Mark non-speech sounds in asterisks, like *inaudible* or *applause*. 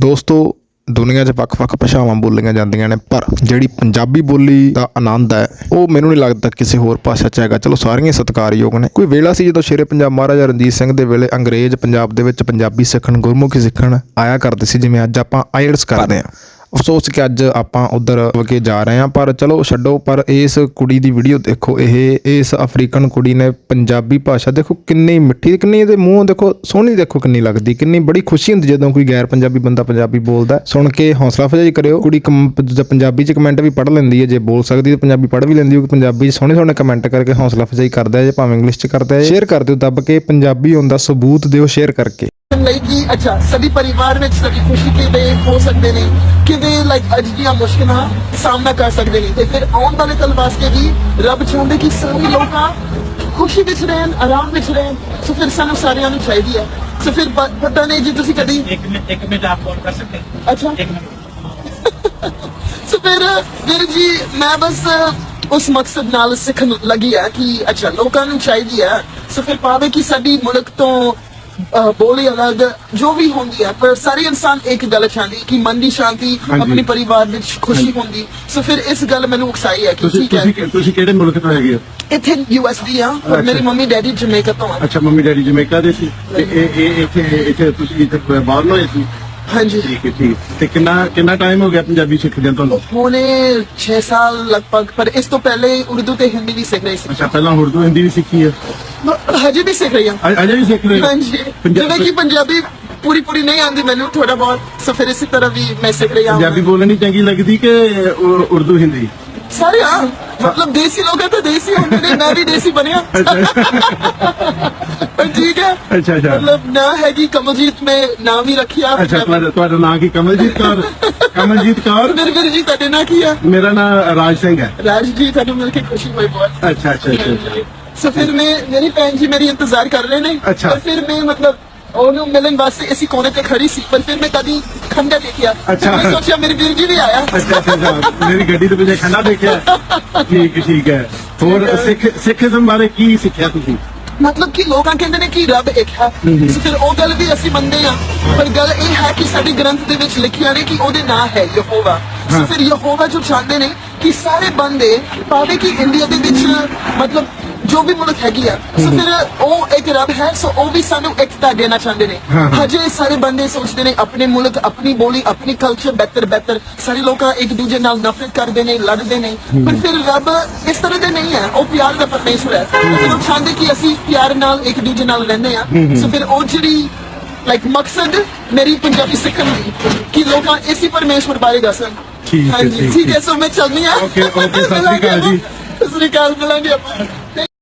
ਦੋਸਤੋ ਦੁਨੀਆ 'ਚ ਵੱਖ-ਵੱਖ ਭਾਸ਼ਾਵਾਂ ਬੋਲੀਆਂ ਜਾਂਦੀਆਂ ਨੇ ਪਰ ਜਿਹੜੀ ਪੰਜਾਬੀ ਬੋਲੀ ਦਾ ਆਨੰਦ ਹੈ ਉਹ ਮੈਨੂੰ ਨਹੀਂ ਲੱਗਦਾ ਕਿਸੇ ਹੋਰ ਭਾਸ਼ਾ 'ਚ ਹੈਗਾ। ਚਲੋ ਸਾਰੀਆਂ ਸਤਿਕਾਰਯੋਗ ਨੇ। ਕੋਈ ਵੇਲਾ ਸੀ ਜਦੋਂ ਸ਼ੇਰੇ ਪੰਜਾਬ ਮਹਾਰਾਜਾ ਰਣਜੀਤ ਸਿੰਘ ਦੇ ਵੇਲੇ ਅੰਗਰੇਜ਼ ਪੰਜਾਬ ਦੇ ਵਿੱਚ ਪੰਜਾਬੀ ਸਿੱਖਣ ਗੁਰਮੁਖੀ ਸਿੱਖਣ ਆਇਆ ਕਰਦੇ ਸੀ ਜਿਵੇਂ ਅੱਜ ਆਪਾਂ ਆਇਲਟਸ ਕਰਦੇ ਹਾਂ। ਅਫਸੋਸ ਕਿ ਅੱਜ ਆਪਾਂ ਉਧਰ ਹੋ ਕੇ ਜਾ ਰਹੇ ਹਾਂ, ਪਰ ਚਲੋ ਛੱਡੋ, ਪਰ ਇਸ ਕੁੜੀ ਦੀ ਵੀਡੀਓ ਦੇਖੋ, ਇਹ, ਇਸ ਅਫਰੀਕਨ ਕੁੜੀ ਨੇ ਪੰਜਾਬੀ ਭਾਸ਼ਾ ਦੇਖੋ ਕਿੰਨੀ ਮਿੱਠੀ ਕਿੰਨੀ ਇਹਦੇ ਮੂੰਹ ਦੇਖੋ ਸੋਹਣੀ ਦੇਖੋ ਕਿੰਨੀ ਲੱਗਦੀ, ਕਿੰਨੀ ਬੜੀ ਖੁਸ਼ੀ ਹੁੰਦੀ ਜਦੋਂ ਕੋਈ ਗੈਰ ਪੰਜਾਬੀ ਬੰਦਾ ਪੰਜਾਬੀ ਬੋਲਦਾ। ਸੁਣ ਕੇ ਹੌਸਲਾ ਫਜਾਈ ਕਰਿਓ, ਕੁੜੀ ਕਮ- ਪੰਜਾਬੀ ਚ ਕਮੈਂਟ ਵੀ ਪੜ੍ਹ ਲੈਂਦੀ ਹੈ, ਜੇ ਬੋਲ ਸਕਦੀ ਹੈ ਪੰਜਾਬੀ ਪੜ੍ਹ ਵੀ ਲੈਂਦੀ ਹੈ ਪੰਜਾਬੀ ਸੋਹਣੇ ਸੋਹਣੇ ਕਮੈਂਟ ਕਰਕੇ ਹੌਸਲਾ ਫਜਾਈ ਕਰਦਾ ਹੈ, ਜੇ ਭਾਵੇਂ ਇੰਗਲਿਸ਼ ਚ ਕਰਦਾ ਹੈ ਸ਼ੇਅਰ ਕਰ ਦਿਓ, ਦੱਬ ਕੇ ਪੰਜਾਬੀ ਹੁੰਦਾ ਸਬੂਤ ਦਿਓ ਸ਼ੇਅਰ ਕਰਕੇ। ਲਈ ਕਿ ਅੱਛਾ ਸਭੀ ਪਰਿਵਾਰ ਵਿੱਚ ਸਭੀ ਖੁਸ਼ੀ ਕਿਵੇਂ ਹੋ ਸਕਦੇ ਨੇ। ਕਿਵੇਂ ਲਾਈਕ ਅੱਜ ਦੀਆਂ ਮੁਸ਼ਕਲਾਂ ਸਾਹਮਣਾ ਕਰ ਸਕਦੇ ਨੇ? ਤੇ ਫਿਰ ਆਉਣ ਵਾਲੇ ਕੱਲ ਵਾਸਤੇ ਵੀ ਰੱਬ ਚਾਹੁੰਦੇ ਕਿ ਸਾਰੇ ਲੋਕਾਂ ਖੁਸ਼ੀ ਵਿੱਚ ਰਹਿਣ ਆਰਾਮ ਵਿੱਚ ਰਹਿਣ। ਸੋ ਫਿਰ ਸਾਨੂੰ ਸਾਰਿਆਂ ਨੂੰ ਚਾਹੀਦੀ ਹੈ। ਸੋ ਫਿਰ ਪਤਾ ਨਹੀਂ ਜੀ ਤੁਸੀਂ ਕਦੀ ਇੱਕ ਮਿੰਟ ਇੱਕ ਮਿੰਟ ਆਪ ਕਰ ਸਕਦੇ? ਅੱਛਾ। ਇੱਕ ਮਿੰਟ। *laughs* ਸੋ ਫਿਰ ਵੀਰ ਜੀ ਮੈਂ ਬਸ ਉਸ ਮਕਸਦ ਨਾਲ ਸਿੱਖਣ ਲੱਗੀ ਹੈ ਕਿ ਅੱਛਾ ਲੋਕਾਂ ਨੂੰ ਚਾਹੀਦੀ ਹੈ। ਸੋ ਫਿਰ ਪਾਵੇ ਕਿ ਸਾਡੀ ਮੁਲਕ ਤੋਂ ਅਹ, ਬੋਲੀ ਅਲੱਗ ਜੋ ਵੀ ਹੁੰਦੀ ਹੈ ਪਰ ਸਾਰੇ ਇਨਸਾਨ ਇੱਕ ਗੱਲ ਚਾਹੁੰਦੇ ਕਿ ਮਨ ਦੀ ਸ਼ਾਂਤੀ ਹਾਂਜੀ। ਆਪਣੇ ਪਰਿਵਾਰ ਵਿੱਚ ਖੁਸ਼ੀ ਹੁੰਦੀ। ਸੋ ਫਿਰ ਇਸ ਗੱਲ ਮੈਨੂੰ ਉਕਸਾਈ ਹੈ ਕਿ ਤੁਸੀਂ ਕਿਹੜੇ ਮੁਲਕ ਤੋਂ ਹੈਗੇ ਹੋ? ਇੱਥੇ ਯੂਐਸਡੀ ਆ ਪਰ ਮੇਰੀ। ਮੰਮੀ ਡੈਡੀ ਜਮੈਕਾ ਤੋਂ ਆ। ਅੱਛਾ ਮੰਮੀ ਡੈਡੀ ਜਮੈਕਾ ਦੇ ਸੀ। ਤੇ ਇਹ ਇਹ ਇੱਥੇ ਇੱਥੇ ਤੁਸੀਂ ਇੱਥੇ ਬਾਹਰ ਹੋਏ ਸੀ? ਹਾਂਜੀ। ਠੀਕ ਹੈ ਠੀਕ ਤੇ ਕਿੰਨਾ ਕਿੰਨਾ ਟਾਈਮ ਹੋ ਗਿਆ ਪੰਜਾਬੀ ਸਿੱਖਦਿਆਂ ਤੁਹਾਨੂੰ? ਹੁਣੇ 6 ਸਾਲ ਲਗਭਗ ਪਰ ਇਸ ਤੋਂ ਪਹਿਲੇ ਉਰਦੂ ਤੇ ਹਿੰਦੀ ਵੀ ਸਿੱਖ ਰਹੀ ਸੀ। ਅੱਛਾ ਪਹਿਲਾਂ ਉਰਦੂ ਹਿੰਦੀ ਵੀ ਸਿੱਖੀ ਹੈ? ਹਜੇ ਵੀ ਸਿੱਖ ਰਹੀ ਹਾਂ। ਅ- ਅਜੇ ਵੀ ਸਿੱਖ ਰਹੇ ਹੋ? ਹਾਂਜੀ। ਪੰਜਾ- ਜਿਵੇਂ ਕਿ ਪੰਜਾਬੀ ਪੂਰੀ ਪੂਰੀ ਨਹੀਂ ਆਉਂਦੀ ਮੈਨੂੰ ਥੋੜਾ ਬਹੁਤ ਸੋ ਫਿਰ ਇਸੇ ਤਰ੍ਹਾਂ ਵੀ ਮੈਂ ਸਿੱਖ ਰਹੀ ਹਾਂ। ਪੰਜਾਬੀ ਬੋਲਣੀ ਚੰਗੀ ਲੱਗਦੀ ਕਿ ਉ- ਉਰਦੂ ਹਿੰਦੀ? ਸਾਰੇ ਹਾਂ। ਮਤਲਬ ਦੇਸੀ ਲੋਕ ਹੈ ਤਾਂ ਦੇਸੀ ਹੁੰਦੇ ਨੇ ਮੈਂ ਵੀ ਦੇਸੀ ਬਣਿਆ। ਪਰ ਠੀਕ ਹੈ। ਅੱਛਾ ਅੱਛਾ। ਮਤਲਬ ਨਾ ਹੈਗੀ ਕਮਲਜੀਤ ਮੈਂ ਨਾਮ ਵੀ ਰੱਖਿਆ ਅੱਛਾ ਤੁਹਾਡਾ ਤੁਹਾਡਾ ਨਾਂ ਕੀ? ਕਮਲਜੀਤ ਕੌਰ? ਕਮਲਜੀਤ ਕੌਰ? ਮੇਰੇ ਵੀਰ ਜੀ ਤੁਹਾਡੇ ਨਾਂ ਕੀ ਹੈ ਮੇਰਾ ਨਾਮ ਰਾਜ ਸਿੰਘ ਹੈ। ਰਾਜ ਜੀ ਤੁਹਾਨੂੰ ਮਿਲ ਕੇ ਖੁਸ਼ੀ ਹੋਈ ਬਹੁਤ। ਅੱਛਾ ਅੱਛਾ। ਸੋ ਫਿਰ ਮੈਂ ਮੇਰੀ ਭੈਣ ਜੀ ਮੇਰੀ ਇੰਤਜ਼ਾਰ ਕਰ ਰਹੇ ਨੇ। ਅੱਛਾ। ਫਿਰ ਮੈਂ ਮਤਲਬ ਉਹਨੂੰ ਮਿਲਣ ਵਾਸਤੇ ਅਸੀਂ ਕੋਨੇ ਤੇ ਖੜੀ ਸੀ ਪਰ ਫਿਰ ਮੈਂ ਕਦੀ ਖੰਡਾ ਦੇਖਿਆ। ਅੱਛਾ। ਮੈਂ ਸੋਚਿਆ ਮੇਰੀ ਵੀਰ ਜੀ ਵੀ ਆਇਆ। ਅੱਛਾ ਅੱਛਾ ਅੱਛਾ। ਮੇਰੀ ਗੱਡੀ ਦੇ ਪਿੱਛੇ ਖੰਡਾ ਦੇਖਿਆ। ਠੀਕ ਠੀਕ ਹੈ। ਹੋਰ ਸਿੱਖ ਸਿੱਖੀਜ਼ਮ ਬਾਰੇ ਕੀ ਸਿੱਖਿਆ ਤੁਸੀਂ? ਮਤਲਬ ਕਿ ਲੋਕਾਂ ਕਹਿੰਦੇ ਨੇ ਕਿ ਰੱਬ ਇੱਕ ਹੈ। ਸੋ ਫਿਰ ਉਹ ਗੱਲ ਵੀ ਅਸੀਂ ਮੰਨਦੇ ਹਾਂ। ਪਰ ਗੱਲ ਇਹ ਹੈ ਕਿ ਸਾਡੇ ਗ੍ਰੰਥ ਦੇ ਵਿੱਚ ਲਿਖਿਆ ਨੇ ਕਿ ਉਹਦੇ ਨਾਂ ਹੈ ਯਹੋਵਾ। ਸੋ ਫਿਰ ਯਹੋਵਾ ਜੋ ਚਾਹੁੰਦੇ ਨੇ ਕਿ ਸਾਰੇ ਬੰਦੇ ਭਾਵੇਂ ਕਿ ਇੰਡੀਆ ਦੇ ਵਿੱਚ ਮਤਲਬ ਜੋ ਵੀ ਮੁਲਕ ਹੈਗੀ ਆ ਸੋ ਫਿਰ ਉਹ ਇੱਕ ਰੱਬ ਹੈ ਸੋ ਉਹ ਵੀ ਸਾਨੂੰ ਇਕਤਾ ਦੇਣਾ ਚਾਹੁੰਦੇ ਨੇ। ਹਜੇ ਸਾਰੇ ਬੰਦੇ ਸੋਚਦੇ ਨੇ ਆਪਣੇ ਮੁਲਕ ਆਪਣੀ ਬੋਲੀ ਆਪਣੀ ਕਲਚਰ ਬਿਹਤਰ ਬਿਹਤਰ ਸਾਰੇ ਲੋਕਾਂ ਇੱਕ ਦੂਜੇ ਨਾਲ ਨਫ਼ਰਤ ਕਰਦੇ ਨੇ ਲੜਦੇ ਨੇ। ਪਰ ਫਿਰ ਰੱਬ ਇਸ ਤਰ੍ਹਾਂ ਦੇ ਨਹੀਂ ਹੈ। ਉਹ ਪਿਆਰ ਦਾ ਪਰਮੇਸ਼ਵਰ ਹੈ। ਉਹ ਚਾਹੁੰਦੇ ਕਿ ਅਸੀਂ ਪਿਆਰ ਨਾਲ ਇੱਕ ਦੂਜੇ ਨਾਲ ਰਹਿੰਦੇ ਆ ਸੋ ਫਿਰ ਉਹ ਜਿਹੜੀ ਲਾਈਕ ਮਕਸਦ ਮੇਰੀ ਪੰਜਾਬੀ ਸਿੱਖਣ ਦੀ ਕਿ ਲੋਕਾਂ ਇਸੇ ਪਰਮੇਸ਼ਵਰ ਬਾਰੇ ਦੱਸਣ। ਠੀਕ ਹੈ, ਠੀਕ ਹੈ। ਸੋ ਮੈਂ ਚੱਲਦੀ ਆ Okay, okay, ਸਤਿ ਸ਼੍ਰੀ ਅਕਾਲ ਜੀ। ਸਤਿ ਸ੍ਰੀ ਅਕਾਲ ਮਿਲਾਂਗੇ ਆਪਾਂ।